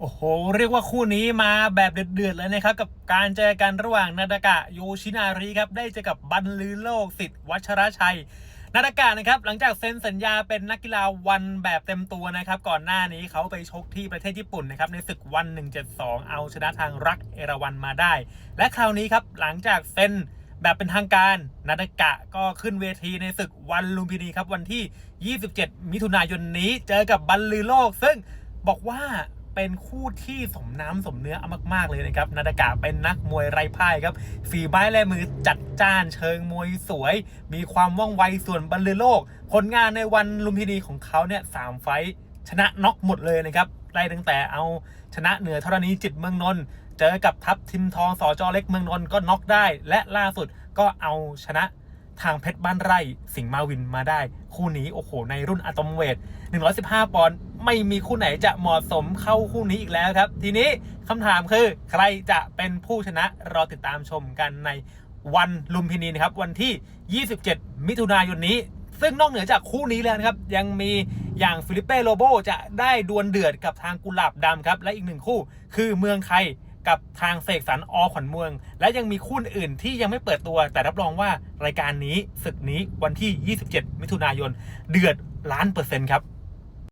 โอ้โห เรียกว่าคู่นี้มาแบบเดือดๆเลยนะครับ กับการเจอกันระหว่างนาดากะโยชินาริครับ ได้เจอกับบรรลือโลกสิทธิ์วัชรชัยนาดากะนะครับ หลังจากเซ็นสัญญาเป็นนักกีฬาวันแบบเต็มตัวนะครับ ก่อนหน้านี้เขาไปชกที่ประเทศญี่ปุ่นนะครับ ในศึกวัน 172 เอาชนะทางรักเอราวันมาได้ และคราวนี้ครับหลังจากเซ็นแบบเป็นทางการนาดากะก็ขึ้นเวทีในศึกวันลุมพินีครับวันที่ 27 มิถุนายนนี้ เจอกับบรรลือโลก ซึ่งบอกว่า เป็นคู่ที่สมน้ำสมเนื้อมากๆเลยนะครับนาดากะเป็นนักมวยไร้พ่ายครับฝีไม้ลายมือจัดจ้านเชิงมวยสวย มีความว่องไวส่วนบรรลือโลก ผลงานในวันลุมพินีของเขาเนี่ยสามไฟชนะน็อกหมดเลยนะครับไล่ตั้งแต่เอาชนะเหนือธรณีจิตเมืองนนท์เจอกับทัพทิมทองสอจอเล็กเมืองนนท์ก็น็อกได้ และล่าสุดก็เอาชนะทางเพชรบ้านไร่สิงห์มาวินมาได้ คู่นี้โอ้โหในรุ่นอะตอมเวท115 ปอนด์ ไม่มีคู่ไหนจะเหมาะสมเข้าคู่นี้อีกแล้วครับ ทีนี้คำถามคือใครจะเป็นผู้ชนะรอติดตามชมกันในวันลุมพินีนะครับวันที่ 27 มิถุนายนนี้ ซึ่งนอกเหนือจากคู่นี้แล้วนะครับ ยังมีอย่างฟิลิปเป้โลโบจะได้ดวลเดือดกับทางกุหลาบดำครับ และอีกหนึ่งคู่คือเมืองไทยกับทางเสกสรรอขวัญเมือง และยังมีคู่อื่นที่ยังไม่เปิดตัว แต่รับรองว่ารายการนี้ศึกนี้วันที่ 27 มิถุนายน เดือดล้านเปอร์เซ็นต์ครับ